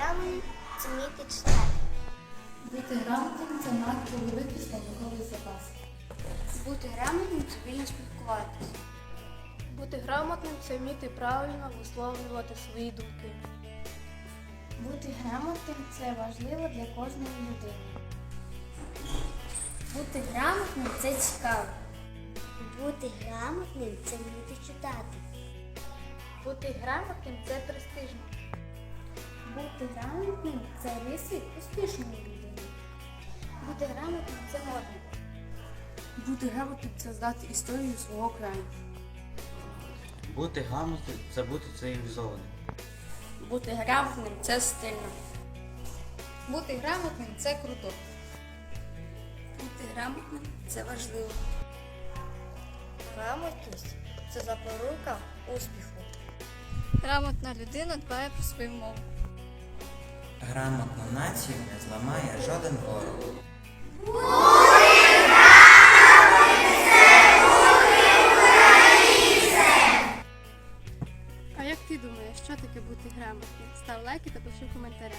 грамотним це вміти читати. Бути грамотним це мати великий словниковий запас. Бути грамотним це вільно спілкуватися. Бути грамотним це вміти правильно висловлювати свої думки. Бути грамотним це важливо для кожної людини. Бути грамотним це цікаво. Бути грамотним це вміти читати. Бути грамотним це престижно. Бути грамотним це риси успішної людини. Бути грамотним це модно. Бути грамотним це знати історію свого краю. Бути грамотним це бути цивілізованим. Бути грамотним це стильно. Бути грамотним це круто. Бути грамотним це важливо. Грамотність це запорука успіху. Грамотна людина дбає про свою мову. Грамотну націю не зламає жоден ворог. А як ти думаєш, що таке бути грамотним? Став лайки та пиши в коментарях.